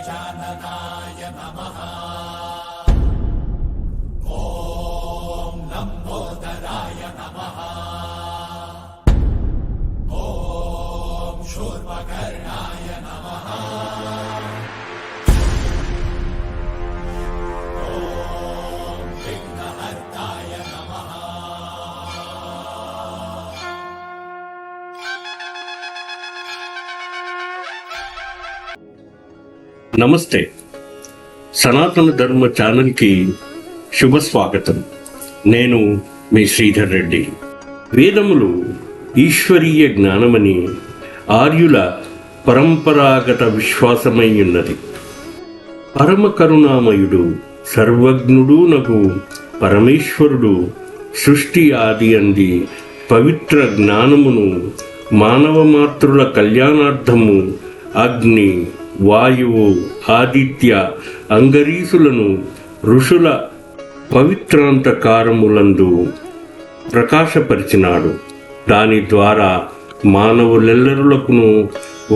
गजाननाय नमः నమస్తే. సనాతన ధర్మ ఛానల్కి శుభ స్వాగతం నేను మీ శ్రీధర్ రెడ్డి. వేదములు ఈశ్వరీయ జ్ఞానమని ఆర్యుల పరంపరాగత విశ్వాసమై ఉన్నది. పరమ కరుణామయుడు సర్వజ్ఞుడు నగు పరమేశ్వరుడు సృష్టి ఆది అంది పవిత్ర జ్ఞానమును మానవ మాతృల కళ్యాణార్థము అగ్ని వాయువు ఆదిత్య అంగరీసులను ఋషుల పవిత్రాంతకారములందు ప్రకాశపరిచినాడు. దాని ద్వారా మానవులెల్లరులకును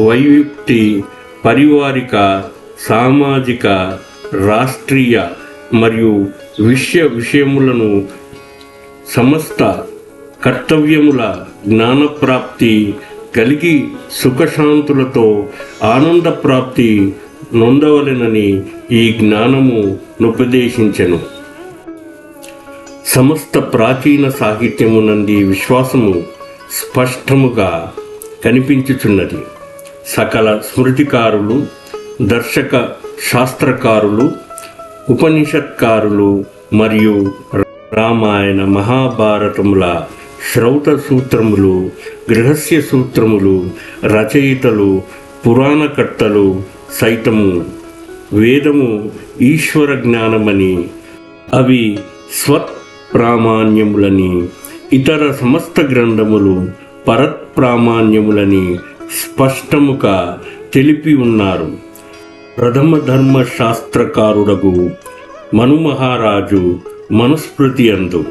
వైయుక్తి పరివారిక సామాజిక రాష్ట్రీయ మరియు విషయ విషయములను సమస్త కర్తవ్యముల జ్ఞానప్రాప్తి కలిగి సుఖశాంతులతో ఆనంద ప్రాప్తి నొందవలెనని ఈ జ్ఞానము నుపదేశించెను. సమస్త ప్రాచీన సాహిత్యమునంది విశ్వాసము స్పష్టముగా కనిపించుచున్నది. సకల స్మృతికారులు దర్శక శాస్త్రకారులు ఉపనిషత్కారులు మరియు రామాయణ మహాభారతముల శ్రౌత సూత్రములు గృహస్య సూత్రములు రచయితలు పురాణకర్తలు సైతము వేదము ఈశ్వర జ్ఞానమని అవి స్వత్ ప్రామాణ్యములని ఇతర సమస్త గ్రంథములు పరత్ ప్రామాణ్యములని స్పష్టముగా తెలిపి ఉన్నారు. ప్రథమ ధర్మ శాస్త్రకారుడగు మనుమహారాజు మనుస్మృతి అందు.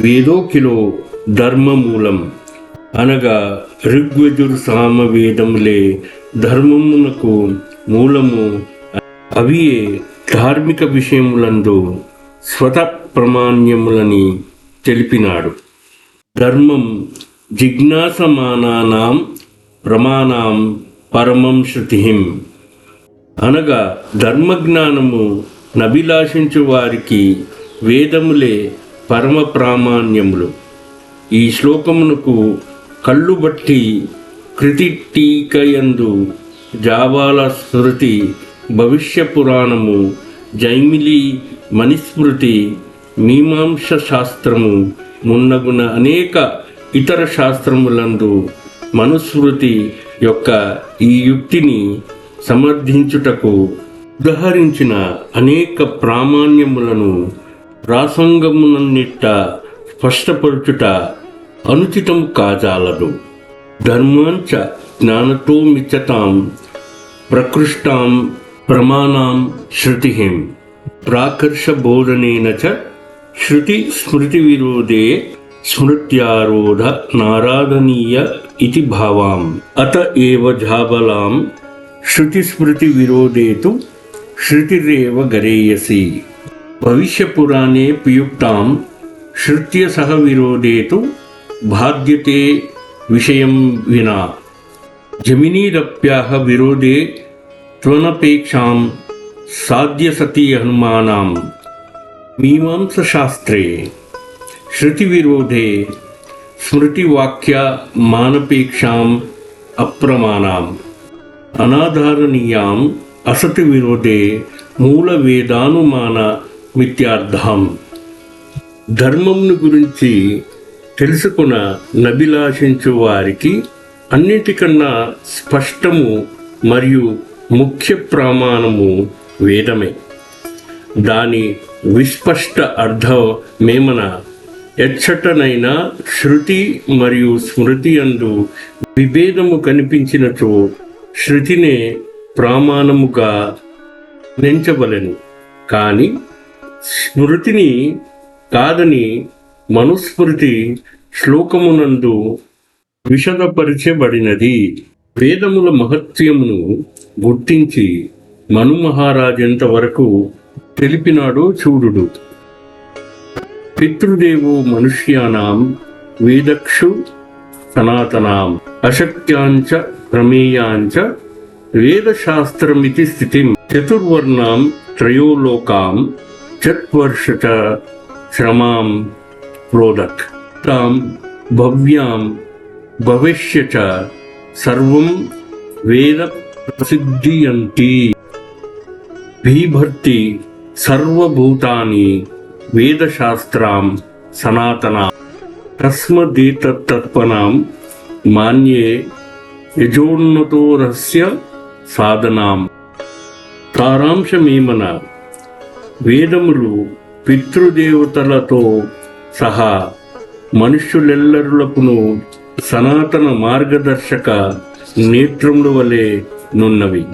వేదోకిలో ధర్మమూలం. అనగా ఋగ్వజుర్ సామవేదములే ధర్మమునకు మూలము. అవియే ధార్మిక విషయములందు స్వత ప్రమాణ్యములని తెలిపినాడు. ధర్మం జిజ్ఞాసమానానాం ప్రమాణం పరమం శృతిహిం. అనగా ధర్మజ్ఞానము నభిలాషించు వారికి వేదములే పరమ ప్రామాణ్యములు. ఈ శ్లోకమునకు కళ్ళు బట్టి కృతి టీకయందు జావాల స్మృతి భవిష్య పురాణము జైమిలి మనిస్మృతి మీమాంస శాస్త్రము మున్నగున అనేక ఇతర శాస్త్రములందు మనుస్మృతి యొక్క ఈ యుక్తిని సమర్థించుటకు ఉదహరించిన అనేక ప్రామాణ్యములను రాసంగమునన్నిట్ట స్పష్టపరచుట అనుచితం కాజాలదు. ధర్మాంచ జ్ఞానతో మిచ్చతాం ప్రకృష్టాం ప్రమాణాం శృతిహిం. ప్రాకర్షబోధనేన చ శృతి స్మృతి విరోధే స్మృత్యారోధ నారాధనీయ ఇది భావాం. అత ఏవ జాబలాం శృతి స్మృతి విరోధే తు శృతిరేవ గరేయసి. భవిష్యపురాణే పియుక్తాం శృత్య సహ విరోధే తు బాధ్యతే విషయం వినా జమినీరప్యాः విరోధే త్వనపేక్షాం సాధ్యసతి హనుమానాం మీమాంసశాస్త్రే శృతివిరోధే స్మృతివాక్య మానపేక్షాం అప్రమాణాం అనాధారణీయాం అసతి విరోధే మూల వేదానుమాన మిథ్యార్థం ధర్మంను గురించి తెలుసుకున్న నభిలాషించు వారికి అన్నిటికన్నా స్పష్టము మరియు ముఖ్య ప్రమాణము వేదమే. దాని విస్పష్ట అర్థమేమన ఎచ్చటనైనా శృతి మరియు స్మృతి అందు విభేదము కనిపించినచో శృతినే ప్రామాణముగా నెంచవలెను కానీ స్మృతిని కాదని మనుస్మృతి శ్లోకమునందు విషదపరచబడినది. వేదముల మహత్యమును గుర్తించి మను మహారాజంత వరకు తెలిపినాడో చూడుడు. పితృదేవో మనుష్యానాం వేదక్షు సనాతనాం అశక్యాంచ ప్రమేయాంచ వేదశాస్త్రమితి స్థితిం చతుర్వర్ణాం త్రయోలోకాం చత్వర్ష శ్రమాం ప్రోదక్ తాం భవ్యాం భవిష్య చ సర్వం వేద ప్రసిద్ధియంతి. భీభర్తి సర్వభూతాని వేదశాస్త్రాం సనాతనా. తస్మదేతత్పనాం మాన్యే యజోన్నతోరస్య సాధనాం. సారాంశమేమన వేదములు పితృదేవతలతో సహా మనుష్యులెల్లరులకును సనాతన మార్గదర్శక నేత్రముల వలె నున్నవి.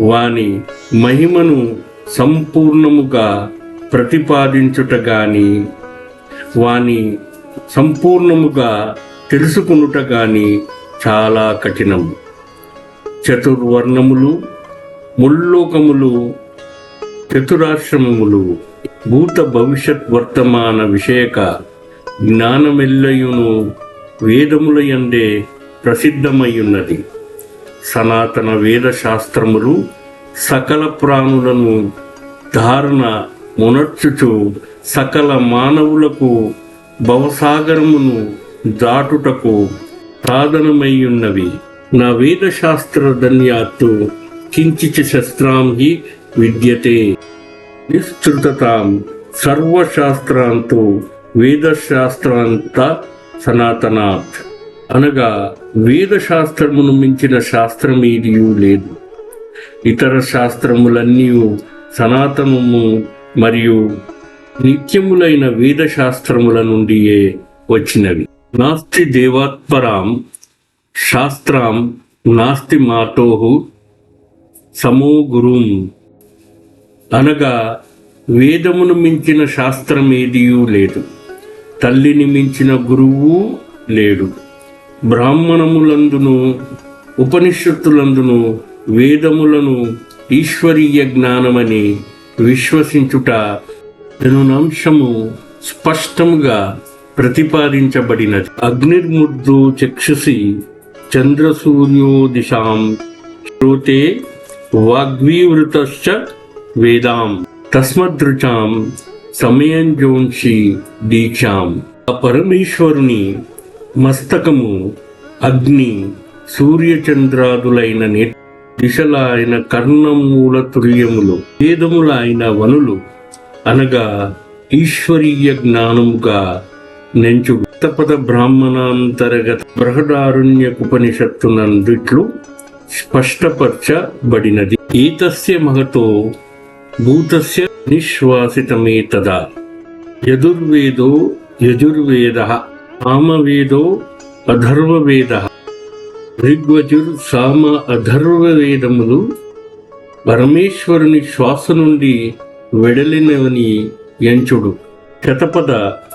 వాని మహిమను సంపూర్ణముగా ప్రతిపాదించుట గాని వాని సంపూర్ణముగా తెలుసుకునుట గాని చాలా కఠినం. చతుర్వర్ణములు ముల్లోకములు చతురాశ్రమములు. భూత భవిష్యత్ వర్తమాన విషయక జ్ఞానమెల్లయును వేదములయందే ప్రసిద్ధమయ్యున్నది. సనాతన వేద శాస్త్రములు సకల ప్రాణులను ధారణ మునర్చుచు సకల మానవులకు భవసాగరమును దాటుటకు సాధనమయ్యున్నవి నా వేదశాస్త్ర ధన్యాత్తు కించిచ శస్త్రాం హి విద్యతే. నిశ్చృతతాం సర్వశాస్త్రాంతో వేదశాస్త్రాంత సనాతనాత్. అనగా వేదశాస్త్రమును మించిన శాస్త్రమేదియూ లేదు. ఇతర శాస్త్రములన్నీ సనాతనము మరియు నిత్యములైన వేద శాస్త్రముల నుండియే వచ్చినవి. నాస్తి దేవాత్పరాం శాస్త్రాం నాస్తి మాతో సమో గురుం అనగా వేదమును మించిన శాస్త్రమేదియూ లేదు తల్లిని మించిన గురువు లేడు. బ్రాహ్మణములందును ఉపనిషత్తులందును వేదములను ఈశ్వరీయ జ్ఞానమని విశ్వసించుట జనునంశము స్పష్టముగా ప్రతిపాదించబడినది. అగ్నిర్ముద్దు చక్షుసి చంద్రసూర్యోదిశాం శ్రోతే వాగ్వీవృతశ్చ వేదాం. తస్మదృచాం సమయంజోంషి దీక్షాం. ఆ పరమేశ్వరుని మస్తకము అగ్ని సూర్యచంద్రాదులైన నే దిశల ఆయన కర్ణమూల తుల్యములు వేదముల ఆయన వనులు అనగా ఈశ్వరీయ జ్ఞానముగా నెంచు పద బ్రాహ్మణాంతర్గత బృహదారుణ్యకుపనిషత్తునందిట్లు స్పష్టపరచబడినది. ఏతస్య మహతో భూతస్య నిశ్వాసితమే తదా యదుర్వేదో యజుర్వేద సామవేదో అధర్వవేద. ఋగ్వజుర్ సామ అధర్వవేదములు పరమేశ్వరుని శ్వాస నుండి వెడలినవని ఎంచుడు. శతపద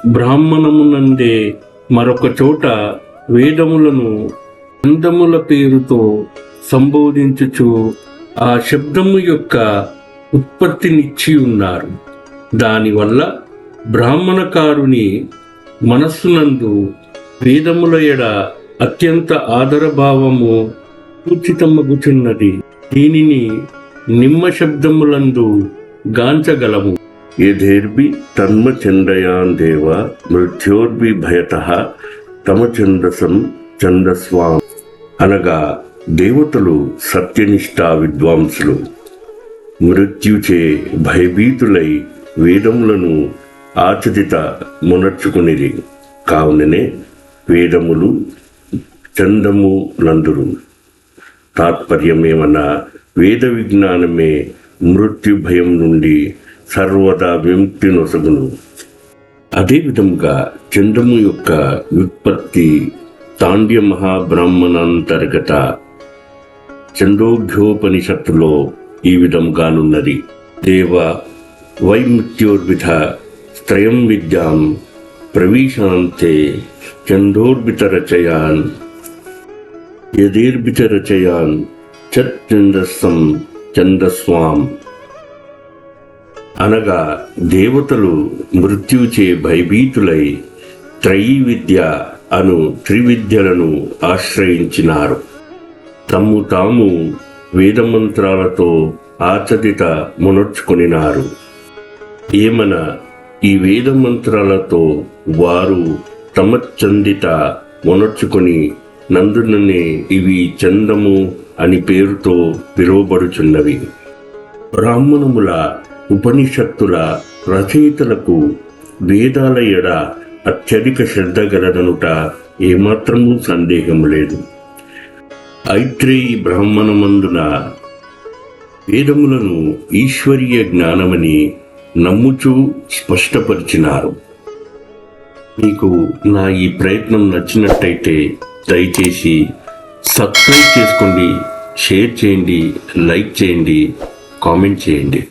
బ్రాహ్మణమునందే మరొక చోట వేదములను అందముల పేరుతో సంబోధించుచు ఆ శబ్దము యొక్క ఉత్పత్తినిచ్చి ఉన్నారు దానివల్ల బ్రాహ్మణకారుని మనస్సునందు వేదముల ఎడ అత్యంత ఆదరభావము సూచితమగుచున్నది. దీనిని నిమ్మ శబ్దములందు గాంచగలము. యథేర్భి తన్మచండయాన్ దేవ మృత్యోర్భి భయత తమ ఛందసం ఛందస్వాం అనగా దేవతలు సత్యనిష్టా విద్వాంసులు. మృత్యుచే భయభీతులై వేదములను ఆచరిత మునర్చుకునిది కావుననే వేదములు చందము నందురు. తాత్పర్యమేమన్నా వేద విజ్ఞానమే మృత్యు భయం నుండి సర్వదా విముక్తి నొసగును. అదేవిధముగా చంద్రము యొక్క వ్యుత్పత్తి తాండ్య మహాబ్రాహ్మణాంతర్గత చందోగ్యోపనిషత్తులో ఈ విధముగానున్నది దేవ వైమృత్యోర్విధ స్త్రయం విద్యాం ప్రవీశాంతే చందోర్భితరచయాన్ యదీర్భితరచయాన్ చందస్సం చందస్వాం. అనగా దేవతలు మృత్యుచే భయభీతులై త్రయీ విద్య అను త్రివిద్యలను ఆశ్రయించినారు. తమ్ము తాము వేదమంత్రాలతో ఆచరిత మునర్చుకొనినారు. ఏమన ఈ వేదమంత్రాలతో వారు తమ చందిత మునర్చుకొని నందుననే ఇవి చందము అని పేరుతో పిలువబడుచున్నవి బ్రాహ్మణముల ఉపనిషత్తుల రచయితలకు వేదాల ఎడ అత్యధిక శ్రద్ధ గలననుట ఏమాత్రమూ సందేహం లేదు. ఐత్రేయి బ్రాహ్మణమందున వేదములను ఈశ్వరీయ జ్ఞానమని నమ్ముచూ స్పష్టపరిచినారు. మీకు నా ఈ ప్రయత్నం నచ్చినట్టయితే దయచేసి సబ్స్క్రైబ్ చేసుకోండి షేర్ చేయండి లైక్ చేయండి కామెంట్ చేయండి.